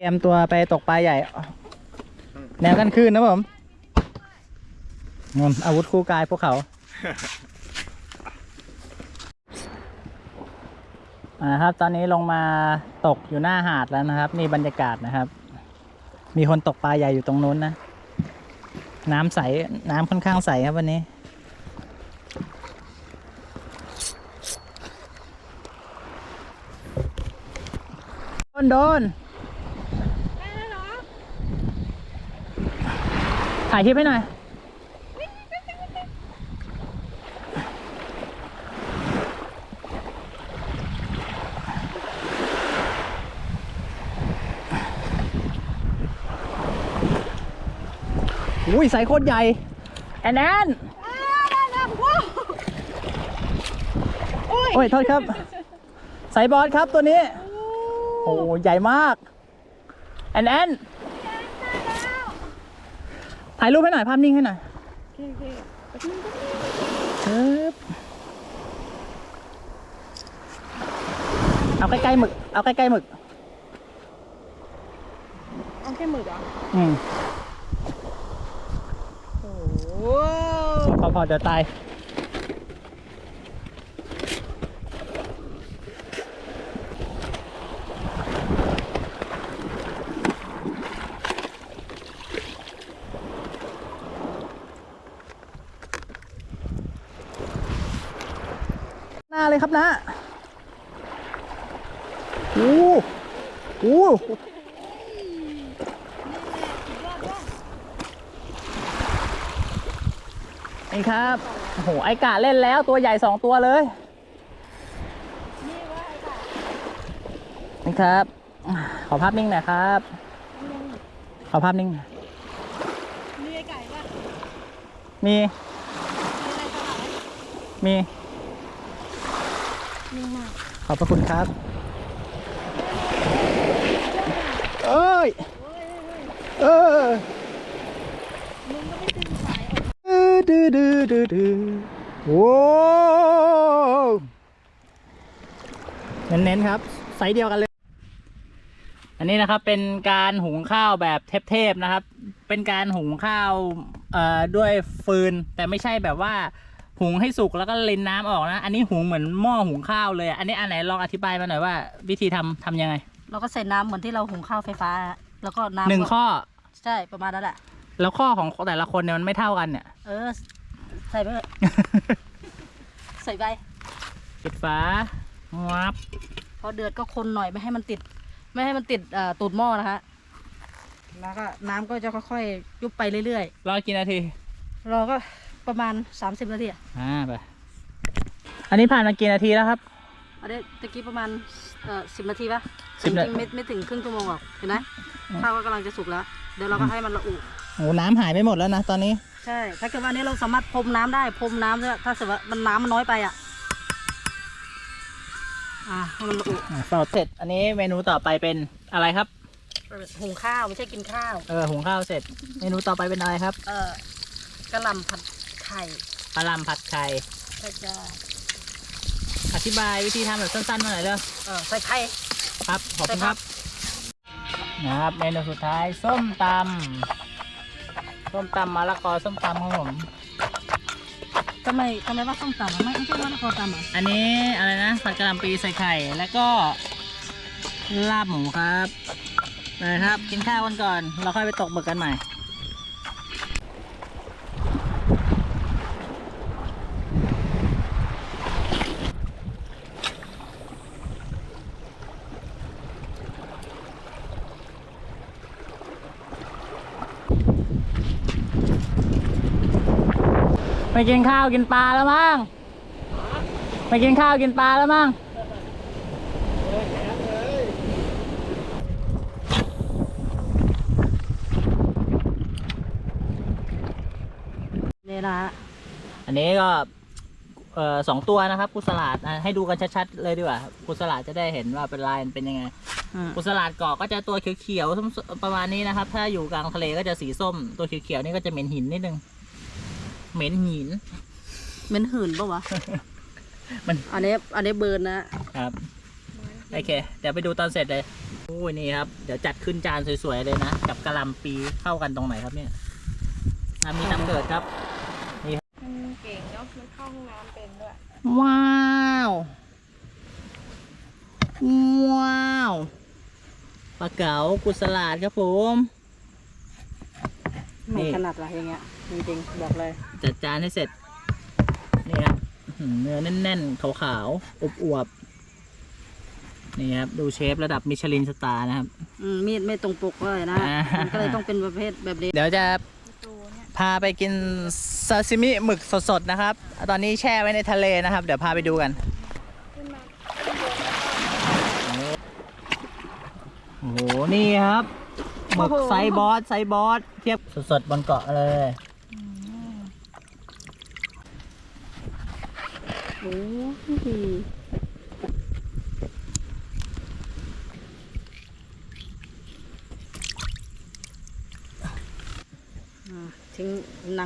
เตรียมตัวไปตกปลาใหญ่ แนวกันคืนนะผมงมอาวุธคู่กายพวกเขา อ่าครับ ตอนนี้ลงมาตกอยู่หน้าหาดแล้วนะครับ นี่บรรยากาศนะครับ มีคนตกปลาใหญ่อยู่ตรงนู้นนะ น้ำใส น้ำค่อนข้างใสครับวันนี้โดนโดน ถ่ายคลิปให้หน่อยอุ้ยใส่โคตรใหญ่ แอนแอนโอ้ยโทษครับ ใส่บอสครับตัวนี้ โอ้ใหญ่มาก แอนแอน ถ่ายรูปให้หน่อยภาพนิ่งให้หน่อยปึ๊บเอาใกล้ๆหมึก เอาใกล้ๆหมึก เอาแค่หมึกเหรออืมโอ้โห พอพอเดี๋ยวตายาเลยครับนะโอ้โหนี่ครับ โอ้โห ไอกะเล่นแล้วตัวใหญ่สองตัวเลยนี่ครับ ขอภาพนิ่งหน่อยครับ ขอภาพนิ่งหน่อยมีไอ้ไก่ป่ะมี มีอะไรจะหาย มี นิ่งมาก ข อบพระคุณครับเอ้ยเออมึงก็ไม่ตื่นสายดื้อดื้อดื้อดื้อโว้วเน้นๆครับ ไซส์เดียวกันเลย อันนี้นะครับเป็นการหุงข้าวแบบเทพๆนะครับ เป็นการหุงข้าวเอ่อด้วยฟืน แต่ไม่ใช่แบบว่า หุงให้สุกแล้วก็เลนน้ำออกนะ อันนี้หุงเหมือนหม้อหุงข้าวเลยอะอันนี้อันไหนลองอธิบายมาหน่อยว่า วิธีทำทำยังไง เราก็ใส่น้ำเหมือนที่เราหุงข้าวไฟฟ้า แล้วก็น้ำหนึ่งก็ข้อ ใช่ประมาณนั้นแหละ แล้วข้อของแต่ละคนเนี่ยมันไม่เท่ากันเนี่ย เออ ใส่ไปเถอะใส่ไปปิดฝางับพอเดือดก็คนหน่อยไม่ให้มันติด ไม่ให้มันติดเอ่อตูดหม้อนะคะแล้วก็น้ำก็จะค่อยๆยุบไปเรื่อยรอกี่นาทีๆเราก็ ประมาณ 30 นาทีอะอ่าไป อันนี้ผ่านมากี่นาทีแล้วครับ อันนี้ตะกี้ประมาณเอ่อสิบนาทีปะสิบนาจริงๆไม่ไม่ถึงครึ่งชั่วโมงหรอกเห็นไหมข้าวก็กำลังจะสุกแล้ว เดี๋ยวเราก็ให้มันละอุ โอ้น้ำหายไปหมดแล้วนะตอนนี้ ใช่ ถ้าเกิดว่าอันนี้เราสามารถพรมน้ำได้ พรมน้ำเนี่ยถ้าสมมติว่ามันน้ำมันน้อยไปอะ อ่าให้มันละอุอ่าเสร็จเสร็จ อันนี้เมนูต่อไปเป็นอะไรครับ หุงข้าวไม่ใช่กินข้าว เออ หุงข้าวเสร็จ เมนูต่อไปเป็นอะไรครับ เออกระหล่ำผัด ไข่ปลาลำผัดไข่ใช่จ้าอธิบายวิธีทำแบบสั้นๆมาหน่อยเร็วเออใส่ไข่ ครับ ขอบคุณใช่คครัรับบนะครับเมนูสุดท้ายส้มตำส้มตำมะละกอส้มตำของผม ทำไมทำไมว่าส้มตำอะไม่ไม่ใช่ว่าละครตำอะอันนี้อะไรนะผัดกะหล่ำปีใส่ไข่ แล้วก็ลาบหมูครับนะครับ กินข้าวกันก่อน เราค่อยไปตกหมึกกันใหม่ ไม่กินข้าวกินปลาแล้วมั้งไม่กินข้าวกินปลาแล้วมั้งเนี่ยนะฮะอันนี้ก็เอ่อสองตัวนะครับกุสลาดอะให้ดูกันชัดๆเลยดีกว่ากุสลาดจะได้เห็นว่าเป็นลายมันเป็นยังไง อืมกุสลาดเกาะก็จะตัวเขียวๆส้มๆประมาณนี้นะครับ ถ้าอยู่กลางทะเลก็จะสีส้ม ตัวเขียวๆนี่ก็จะเหม็นหินนิดนึง เหม็นหิน เหม็นหื่นปะวะ มัน อันนี้อันนี้เบิร์นนะครับโอเค เดี๋ยวไปดูตอนเสร็จเลยโอ้ยนี่ครับ เดี๋ยวจัดขึ้นจานสวยๆเลยนะ กับกะหล่ำปีเข้ากันตรงไหนครับเนี่ยอะมีน้ำเกิดครับมันเก่งเนาะมันเข้าห้องน้ำเป็นด้วยว้าว ว้าวปลาเก๋ากุสลาดครับผม ไม่นี่ขนาดละอย่างเงี้ยจริงๆบอกเลยจัดจานให้เสร็จนี่ครับอื้อหือเนื้อแน่นๆขาวๆอวบๆนี่ครับดูเชฟระดับมิชลินสตาร์นะครับอืมมีดไม่ตรงปกเลยนะอ่ามัมันก็เลยต้องเป็นประเภทแบบนี้เดี๋ยวจะตัวเนี่ยพาไปกินซาซิมิหมึกสดๆนะครับ ตอนนี้แช่ไว้ในทะเลนะครับ เดี๋ยวพาไปดูกันขึ้นมาโอ้โหนี่ครับ หมึกไซส์บอสไซส์บอสเทียบสดๆบนเกาะเลยโอ้โหอ่าทิ้ง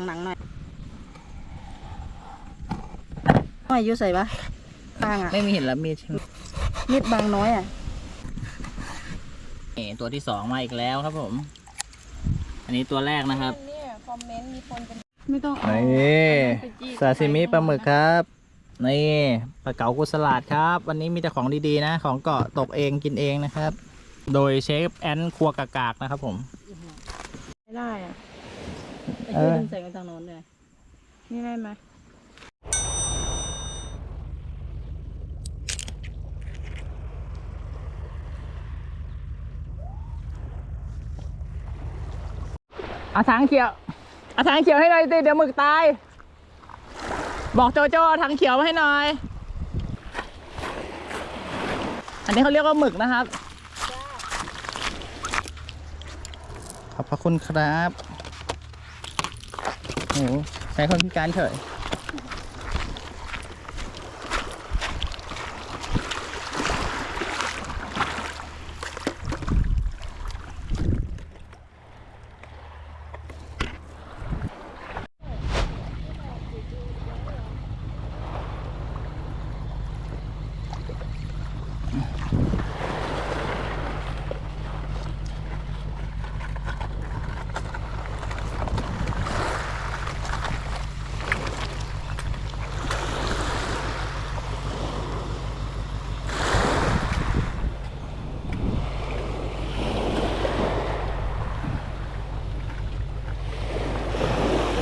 หนังๆหน่อยน้อยอยุ่ใส่ปะข้างอะ ไม่มีเห็นแล้วมีดใช่ไหมมีดบางน้อยอะ นี่ตัวที่สองมาอีกแล้วครับผม อันนี้ตัวแรกนะครับ เนี่ยคอมเมนต์มีคนเป็นไม่ต้องเอานี่ไปจี้ซาซิมิปลาหมึกครับนี่ปลาเก๋ากุสลาดครับ วันนี้มีแต่ของดีๆนะ ของเกาะตกเองกินเองนะครับ โดยเชฟแอนครัวกากากนะครับผมไม่ได้อะไอ้ยื่นใส่กันทางโน้นเลยนี่ได้ไหม เอาถังเขียวเอาถังเขียวให้หน่อยสิเดี๋ยวหมึกตาย บอกโจโจ้เอาถังเขียวมาให้หน่อย อันนี้เขาเรียกว่าหมึกนะครับ ขอบพระคุณครับโอ้โหใช้คนพิการเฉย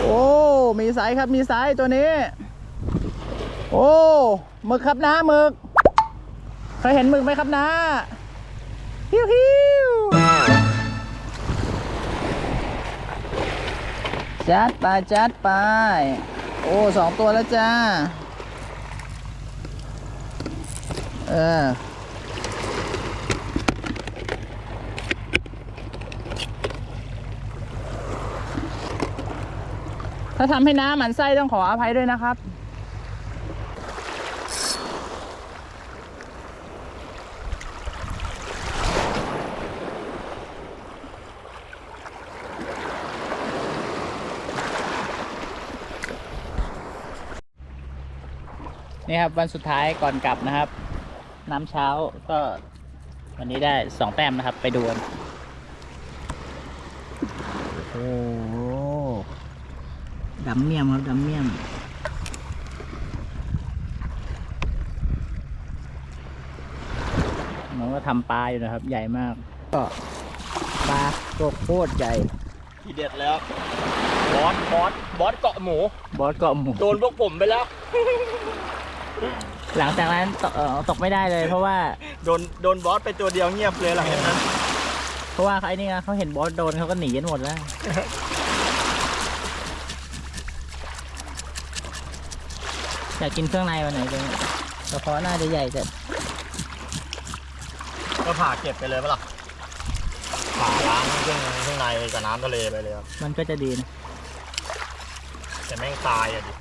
โอ้ มี ไซส์ครับมีไซส์ตัวนี้ โอ้หมึกครับนะหมึกเคยเห็นหมึกไหมครับนะฮิวฮิวจัดไปจัดไป โอ้สองตัวแล้วจ้า เออ ถ้าทำให้น้ำหมันไส้ต้องขออภัยด้วยนะครับ นี่ครับวันสุดท้ายก่อนกลับนะครับ น้ำเช้าก็วันนี้ได้สองแต้มนะครับ ไปดูกันโอ้ ดำเมี่ยมครับดำเมี่ยมมันก็ทำปลาอยู่นะครับ ใหญ่มาก ก็ปลาตัวโคตรใหญ่ทีเด็ดแล้ว บอสบอสบอสเกาะหมู บอสเกาะหมูโดนพวกผมไปแล้ว หลังจากนั้นตกเอ่อตกไม่ได้เลยเพราะว่าโดนโดนบอสไปตัวเดียวเงียบเลยหลังจากนั้น เพราะว่าไอ้นี่ไงเขาเห็นบอสโดนเขาก็หนีกันหมดแล้ว อยากกินเครื่องในวันไหนเลยกระเพาะน่าจะใหญ่แต่ก็ผ่าเก็บไปเลยปะล่ะผ่าล้างเครื่องเครื่องในกับน้ำทะเลไปเลยครับมันก็จะดีนะ แต่แม่งตายอะดิ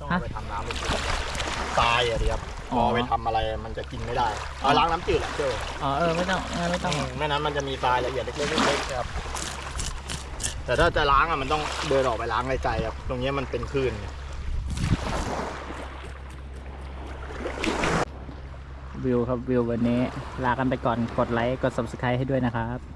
ต้องเอาฮะไปทำน้ำจืดตายอะดิครับอ๋พออไปทำอะไรมันจะกินไม่ได้เอาล้างน้ำจืดแหละเจ้าอ๋อเออไม่ต้องงั้นไม่ต้องไม่นั้นมันจะมีทรายละเอียดเล็กๆเล็กๆครับแต่ถ้าจะล้างอะมันต้องเดินออกไปล้างไกลๆครับตรงเนี้ยมันเป็นคลื่นไง ด วิวครับวิววันนี้ ลากันไปก่อนกดไลค์กด subscribe ให้ด้วยนะครับ